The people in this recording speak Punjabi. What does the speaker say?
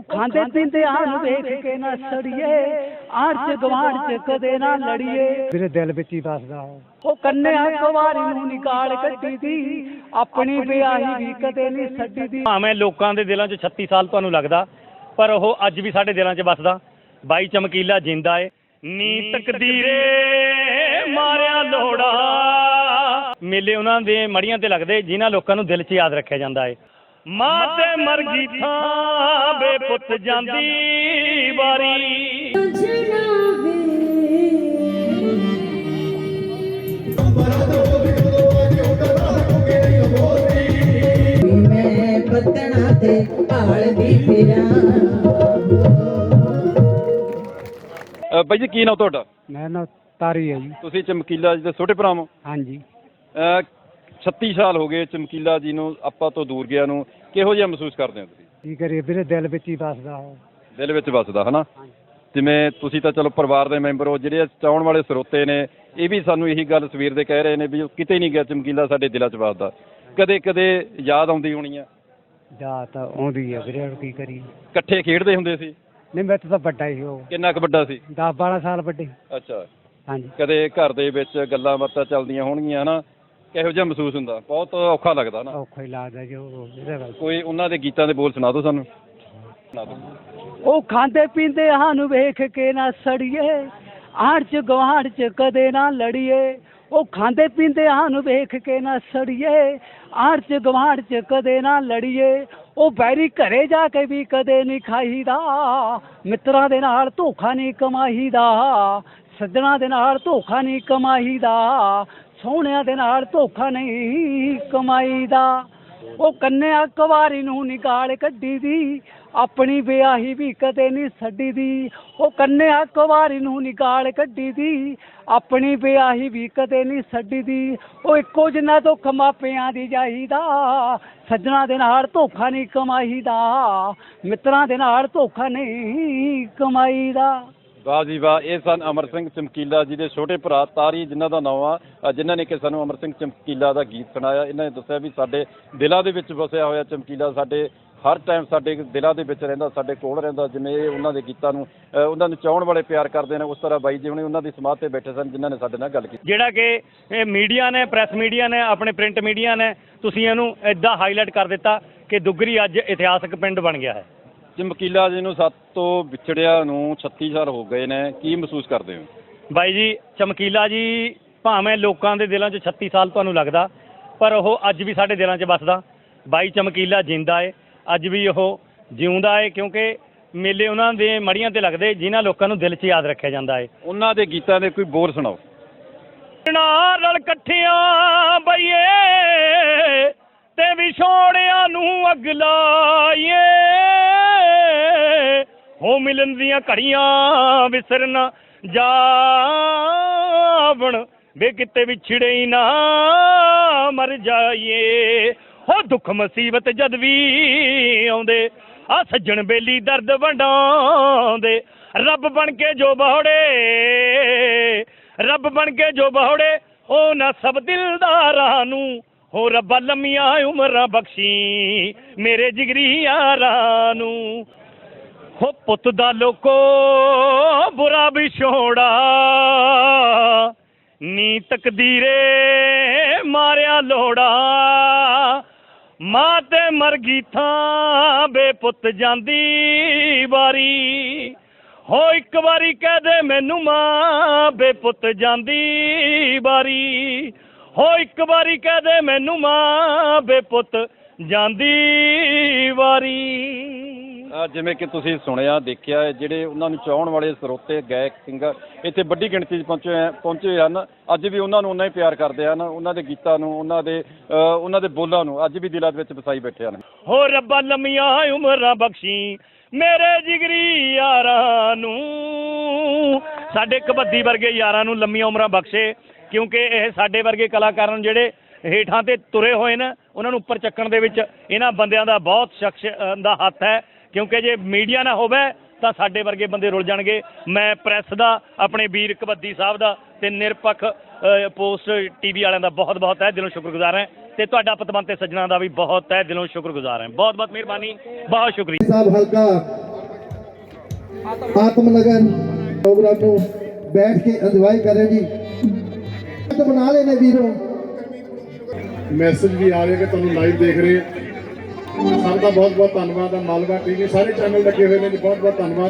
ਉਹ ਖਾਂਦੇ ਪੀਂਦੇ ਹਨ ਵੇਖ ਕੇ ਨਾ ਸੜੀਏ ਆੜ ਚ ਗਵਾੜ ਚ ਕਦੇ ਨਾ ਲੜੀਏ। ਮੇਰੇ ਦਿਲ ਵਿੱਚ ਹੀ ਵੱਸਦਾ ਉਹ। ਉਹ ਕੰਨਿਆ ਕੁਵਾਰੀ ਨੂੰ ਨਿਕਾਲ ਕੱਢੀ ਦੀ ਆਪਣੀ ਵਿਆਹੀ ਵੀ ਕਦੇ ਨਹੀਂ ਛੱਡੀ ਦੀ ਭਾਵੇਂ ਲੋਕਾਂ ਦੇ ਦਿਲਾਂ 'ਚ 36 ਸਾਲ ਤੁਹਾਨੂੰ ਲੱਗਦਾ ਪਰ ਉਹ ਅੱਜ ਵੀ ਸਾਡੇ ਦਿਲਾਂ 'ਚ ਵੱਸਦਾ। ਬਾਈ ਚਮਕੀਲਾ ਜਿੰਦਾ ਏ। ਨੀ ਤਕਦੀਰੇ ਮਾਰਿਆ ਲੋੜਾ ਮੇਲੇ ਉਹਨਾਂ ਦੇ ਮੜੀਆਂ ਤੇ ਲੱਗਦੇ ਜਿਨ੍ਹਾਂ ਲੋਕਾਂ ਨੂੰ ਦਿਲ 'ਚ ਯਾਦ ਰੱਖਿਆ ਜਾਂਦਾ ਏ। ਮਾਂ ਤੇ ਮਰ ਗਈ ਥਾਂ। ਬੇਪੁੱਤ ਜਾਂਦੀ ਵਾਰੀ। ਮੈਂ ਪਤਣਾ ਤੇ ਭਾਲਦੀ ਫਿਰਾਂ ਅ, ਬਾਈ ਜੀ ਕੀ ਨਾਮ ਤੁਹਾਡਾ? ਮੈਂ ਨਾ ਤਾਰੀ ਹੈ ਜੀ। ਤੁਸੀਂ ਚਮਕੀਲਾ ਜੀ ਦੇ ਛੋਟੇ ਭਰਾ ਹੋ? ਹਾਂਜੀ। ਅ, 36 ਸਾਲ ਹੋ ਗਏ ਚਮਕੀਲਾ ਜੀ ਨੂੰ ਆਪਾਂ ਤੋਂ ਦੂਰ ਗਿਆ ਨੂੰ। ਕਿਹੋ ਜਿਹਾ ਮਹਿਸੂਸ ਕਰਦੇ ਹੋ ਤੁਸੀਂ? ਕੀ ਕਰੀਏ ਵੀਰੇ ਦਿਲ ਵਿੱਚ ਹੀ ਵੱਸਦਾ ਉਹ ਦਿਲ ਵਿੱਚ ਵੱਸਦਾ ਹਨਾ? ਜਿਵੇਂ ਤੁਸੀਂ ਤਾਂ ਚਲੋ ਪਰਿਵਾਰ ਦੇ ਮੈਂਬਰ ਹੋ ਜਿਹੜੇ ਚਾਹਣ ਵਾਲੇ ਸਰੋਤੇ ਨੇ ਇਹ ਵੀ ਸਾਨੂੰ ਇਹੀ ਗੱਲ ਸਵੇਰ ਦੇ ਕਹਿ ਰਹੇ ਨੇ ਵੀ ਉਹ ਕਿਤੇ ਨਹੀਂ ਗਿਆ ਚਮਕੀਲਾ ਸਾਡੇ ਦਿਲਾਂ 'ਚ ਵੱਸਦਾ। ਕਦੇ ਕਦੇ ਯਾਦ ਆਉਂਦੀ ਹੋਣੀ ਆ। ਜਾ ਤਾਂ ਆਉਂਦੀ ਹੈ ਵੀਰੇ ਹੁਣ ਕੀ ਕਰੀਏ। ਇਕੱਠੇ ਖੇਡਦੇ ਹੁੰਦੇ ਸੀ? ਨਹੀਂ ਮੈਂ ਤਾਂ ਵੱਡਾ ਹੀ ਉਹ। ਕਿੰਨਾ ਕੁ ਵੱਡਾ ਸੀ? 10 12 ਸਾਲ ਵੱਡੇ। ਅੱਛਾ। ਹਾਂਜੀ। ਕਦੇ ਘਰ ਦੇ ਵਿੱਚ ਗੱਲਾਂ ਬਾਤਾਂ ਚੱਲਦੀਆਂ ਹੋਣਗੀਆਂ ਹਨਾ? ਕਿਹੋ ਜਿਹਾ ਮਹਿਸੂਸ ਹੁੰਦਾ? ਬਹੁਤ ਔਖਾ ਲੱਗਦਾ ਨਾ। ਔਖਾ ਹੀ ਲੱਗਦਾ ਜੋ ਇਹਦੇ ਵੱਲ। ਕੋਈ ਉਹਨਾਂ ਦੇ ਗੀਤਾਂ ਦੇ ਬੋਲ ਸੁਣਾ ਦਿਓ ਸਾਨੂੰ। ਸੁਣਾ ਦਿਓ। ਉਹ ਖਾਂਦੇ ਪੀਂਦੇ ਹਨ ਵੇਖ ਕੇ ਨਾ ਸੜੀਏ ਆੜ ਚ ਗਵਾੜ ਚ ਕਦੇ ਨਾ ਲੜੀਏ। ਉਹ ਖਾਂਦੇ ਪੀਂਦੇ ਹਨ ਵੇਖ ਕੇ ਨਾ ਸੜੀਏ ਆੜ ਚ ਗਵਾੜ ਚ ਕਦੇ ਨਾ ਲੜੀਏ। ਉਹ ਬੈਰੀ ਘਰੇ ਜਾ ਕੇ ਵੀ ਕਦੇ ਨਹੀਂ ਖਾਈਦਾ ਮਿੱਤਰਾਂ ਦੇ ਨਾਲ ਧੋਖਾ ਨਹੀਂ ਕਮਾਈਦਾ ਸੱਜਣਾ ਦੇ ਨਾਲ ਧੋਖਾ ਨਹੀਂ ਕਮਾਈਦਾ। ਸੋਹਣਿਆਂ ਦੇ ਨਾਲ ਧੋਖਾ ਨਹੀਂ ਕਮਾਈ ਦਾ। ਉਹ ਕੰਨਿਆ ਕੁਵਾਰੀ ਨੂੰ ਨਿਕਾਲ ਕੱਢੀ ਦੀ, ਆਪਣੀ ਵਿਆਹੀ ਵੀ ਕਦੇ ਨਹੀਂ ਛੱਡੀ ਦੀ। ਉਹ ਕੰਨਿਆ ਕੁਵਾਰੀ ਨੂੰ ਨਿਕਾਲ ਕੱਢੀ ਦੀ, ਆਪਣੀ ਵਿਆਹੀ ਵੀ ਕਦੇ ਨਹੀਂ ਛੱਡੀ ਦੀ। ਉਹ ਇੱਕੋ ਜਿੰਨਾ ਤੋਂ ਮਾਪਿਆਂ ਦੀ ਜਾਈਦਾ, ਸੱਜਣਾ ਦੇ ਨਾਲ ਧੋਖਾ ਨਹੀਂ ਕਮਾਈਦਾ, ਮਿੱਤਰਾਂ ਦੇ ਨਾਲ ਧੋਖਾ ਨਹੀਂ ਕਮਾਈਦਾ। ਵਾਹ ਜੀ ਵਾਹ ਇਹ ਸਨ ਅਮਰ ਸਿੰਘ ਚਮਕੀਲਾ ਜੀ ਦੇ ਛੋਟੇ ਭਰਾ ਤਾਰੀ ਜਿਨ੍ਹਾਂ ਦਾ ਨਾਮ ਆ ਅ, ਜਿਨ੍ਹਾਂ ਨੇ ਕਿ ਸਾਨੂੰ ਅਮਰ ਸਿੰਘ ਚਮਕੀਲਾ ਦਾ ਗੀਤ ਸੁਣਾਇਆ। ਇਹਨਾਂ ਨੇ ਦੱਸਿਆ ਵੀ ਸਾਡੇ ਦਿਲਾਂ ਦੇ ਵਿੱਚ ਵਸਿਆ ਹੋਇਆ ਚਮਕੀਲਾ ਸਾਡੇ ਹਰ ਟਾਈਮ ਸਾਡੇ ਦਿਲਾਂ ਦੇ ਵਿੱਚ ਰਹਿੰਦਾ ਸਾਡੇ ਕੋਲ ਰਹਿੰਦਾ ਜਿਵੇਂ ਇਹ ਉਹਨਾਂ ਦੇ ਗੀਤਾਂ ਨੂੰ ਉਹਨਾਂ ਨੂੰ ਚਾਹਣ ਵਾਲੇ ਪਿਆਰ ਕਰਦੇ ਨੇ ਉਸ ਤਰ੍ਹਾਂ ਬਾਈ ਜੀ ਹੁਣੇ ਉਹਨਾਂ ਦੀ ਸਮਾਧ ਤੇ ਬੈਠੇ ਸਨ ਜਿਨ੍ਹਾਂ ਨੇ ਸਾਡੇ ਨਾਲ ਗੱਲ ਕੀਤੀ। ਜਿਹੜਾ ਕਿ ਇਹ ਮੀਡੀਆ ਨੇ ਪ੍ਰੈਸ ਮੀਡੀਆ ਨੇ ਆਪਣੇ ਪ੍ਰਿੰਟ ਮੀਡੀਆ ਨੇ ਤੁਸੀਂ ਇਹਨੂੰ ਇਦਾਂ ਹਾਈਲਾਈਟ ਕਰ ਦਿੱਤਾ ਕਿ ਦੁੱਗਰੀ ਅੱਜ ਇਤਿਹਾਸਕ ਪਿੰਡ ਬਣ ਗਿਆ ਹੈ। ਚਮਕੀਲਾ ਜੀ ਨੂੰ ਸੱਤ ਤੋਂ ਵਿਛੜਿਆ ਨੂੰ 36 ਸਾਲ ਹੋ ਗਏ ਨੇ। ਕੀ ਮਹਿਸੂਸ ਕਰਦੇ ਹੋ? ਬਾਈ ਜੀ ਚਮਕੀਲਾ ਜੀ ਭਾਵੇਂ ਲੋਕਾਂ ਦੇ ਦਿਲਾਂ 'ਚ 36 ਸਾਲ ਤੁਹਾਨੂੰ ਲੱਗਦਾ ਪਰ ਉਹ ਅੱਜ ਵੀ ਸਾਡੇ ਦਿਲਾਂ 'ਚ ਵੱਸਦਾ। ਬਾਈ ਚਮਕੀਲਾ ਜਿੰਦਾ ਏ ਅੱਜ ਵੀ ਉਹ ਜਿਉਂਦਾ ਏ ਕਿਉਂਕਿ ਮੇਲੇ ਉਹਨਾਂ ਦੇ ਮੜੀਆਂ ਤੇ ਲੱਗਦੇ ਜਿਨ੍ਹਾਂ ਲੋਕਾਂ ਨੂੰ ਦਿਲ 'ਚ ਯਾਦ ਰੱਖਿਆ ਜਾਂਦਾ ਏ। ਉਹਨਾਂ ਦੇ ਗੀਤਾਂ ਦੇ ਕੋਈ ਬੋਲ ਸੁਣਾਓ। ਨਾਲ ਇਕੱਠਿਆਂ ਬਈਏ ਤੇ ਵਿਛੋੜਿਆਂ ਨੂੰ ਅੱਗ ਲਾਈਏ ਹੋ ਮਿਲਣ ਦੀਆਂ ਘੜੀਆਂ ਵਿਸਰਨ ਜਾਵਣ ਵੇ ਕਿਤੇ ਵਿਛੜੇ ਹੀ ਨਾ ਮਰ ਜਾਈਏ। ਹੋ ਦੁੱਖ ਮੁਸੀਬਤ ਜਦ ਵੀ ਆਉਂਦੇ, ਆ ਸੱਜਣ ਬੇਲੀ ਦਰਦ ਵੰਡਾਉਂਦੇ। ਰੱਬ ਬਣ ਕੇ ਜੋ ਬਹੜੇ, ਰੱਬ ਬਣ ਕੇ ਜੋ ਬਹੜੇ, ਉਹ ਨਾ ਸਭ ਦਿਲਦਾਰਾਂ ਨੂੰ। ਹੋ ਰੱਬਾ ਲੰਮੀਆਂ ਉਮਰਾਂ ਬਖਸ਼ੀ ਮੇਰੇ ਜਿਗਰੀ ਯਾਰਾਂ ਨੂੰ। ਹੋ ਪੁੱਤ ਦਾ ਲੋਕੋ ਬੁਰਾ ਵਿਛੋੜਾ ਨੀ ਤਕਦੀਰੇ ਮਾਰਿਆ ਲੋੜਾ। ਮਾਂ ਤੇ ਮਰ ਗਈ ਥਾਂ ਬੇਪੁੱਤ ਜਾਂਦੀ ਵਾਰੀ। ਹੋ ਇੱਕ ਵਾਰੀ ਕਹਿ ਦੇ ਮੈਨੂੰ ਮਾਂ ਬੇਪੁੱਤ ਜਾਂਦੀ ਵਾਰੀ। ਹੋ ਇੱਕ ਵਾਰੀ ਕਹਿ ਦੇ ਮੈਨੂੰ ਮਾਂ ਬੇਪੁੱਤ ਜਾਂਦੀ ਵਾਰੀ। ਜਿਵੇਂ ਕਿ ਤੁਸੀਂ ਸੁਣਿਆ, ਦੇਖਿਆ, ਜਿਹੜੇ ਉਹਨਾਂ ਨੂੰ ਚਾਹਣ ਵਾਲੇ ਸਰੋਤੇ ਗਾਇਕ, ਸਿੰਗਰ ਇੱਥੇ ਵੱਡੀ ਗਿਣਤੀ 'ਚ ਪਹੁੰਚੇ ਪਹੁੰਚੇ ਹਨ। ਅੱਜ ਵੀ ਉਹਨਾਂ ਨੂੰ ਉਹਨਾਂ ਹੀ ਪਿਆਰ ਕਰਦੇ ਹਨ, ਉਹਨਾਂ ਦੇ ਗੀਤਾਂ ਨੂੰ, ਉਹਨਾਂ ਦੇ ਉਹਨਾਂ ਦੇ ਬੋਲਾਂ ਨੂੰ ਅੱਜ ਵੀ ਦਿਲਾਂ ਦੇ ਵਿੱਚ ਵਸਾਈ ਬੈਠੇ ਹਨ। ਹੋ ਰੱਬਾ, ਲੰਮੀਆਂ ਉਮਰਾਂ ਬਖਸ਼ੀ ਮੇਰੇ ਜਿਗਰੀ ਯਾਰਾਂ ਨੂੰ। ਸਾਡੇ ਕਬੱਡੀ ਵਰਗੇ ਯਾਰਾਂ ਨੂੰ ਲੰਮੀਆਂ ਉਮਰਾਂ ਬਖਸ਼ੇ, ਕਿਉਂਕਿ ਇਹ ਸਾਡੇ ਵਰਗੇ ਕਲਾਕਾਰਾਂ ਨੂੰ ਜਿਹੜੇ ਹੇਠਾਂ ਤੇ ਤੁਰੇ ਹੋਏ ਨੇ, ਉਹਨਾਂ ਨੂੰ ਉੱਪਰ ਚੱਕਣ ਦੇ ਵਿੱਚ ਇਹਨਾਂ ਬੰਦਿਆਂ ਦਾ ਬਹੁਤ ਸ਼ਖਸ ਦਾ ਹੱਥ ਹੈ। ਕਿਉਂਕਿ ਜੇ ਮੀਡੀਆ ਨਾ ਹੋਵੇ ਤਾਂ ਸਾਡੇ ਵਰਗੇ ਬੰਦੇ ਰੁਲ ਜਾਣਗੇ। ਮੈਂ ਪ੍ਰੈਸ ਦਾ ਆਪਣੇ ਵੀਰ ਕਬੱਦੀ ਸਾਹਿਬ ਦਾ ਤੇ ਨਿਰਪੱਖ ਪੋਸਟ ਟੀਵੀ ਵਾਲਿਆਂ ਦਾ ਬਹੁਤ ਬਹੁਤ ਹੈ ਦਿਲੋਂ ਸ਼ੁਕਰਗੁਜ਼ਾਰ ਹਾਂ ਤੇ ਤੁਹਾਡਾ ਪਤਵੰਤੇ ਸੱਜਣਾ ਦਾ ਵੀ ਬਹੁਤ ਹੈ ਦਿਲੋਂ ਸ਼ੁਕਰਗੁਜ਼ਾਰ ਹਾਂ। ਬਹੁਤ ਬਹੁਤ ਮਿਹਰਬਾਨੀ। ਬਹੁਤ ਸ਼ੁਕਰੀਆ। ਸਾਹਿਬ ਹਲਕਾ ਆਤਮ ਲਗਨ ਪ੍ਰੋਗਰਾਮ ਨੂੰ ਬੈਠ ਕੇ ਇੰਜੋਏ ਕਰੇ ਜੀ। ਤੇ ਬਣਾ ਲੈਨੇ ਵੀਰੋ। ਮੈਸੇਜ ਵੀ ਆ ਰਿਹਾ ਕਿ ਤੁਹਾਨੂੰ ਲਾਈਵ ਦੇਖ ਰਹੇ। ਸਭ ਦਾ ਬਹੁਤ ਬਹੁਤ ਧੰਨਵਾਦ ਆ ਮਾਲਵਾ ਟੀਵੀ, ਸਾਰੇ ਚੈਨਲ ਲੱਗੇ ਹੋਏ ਨੇ ਜੀ, ਬਹੁਤ ਬਹੁਤ ਧੰਨਵਾਦ।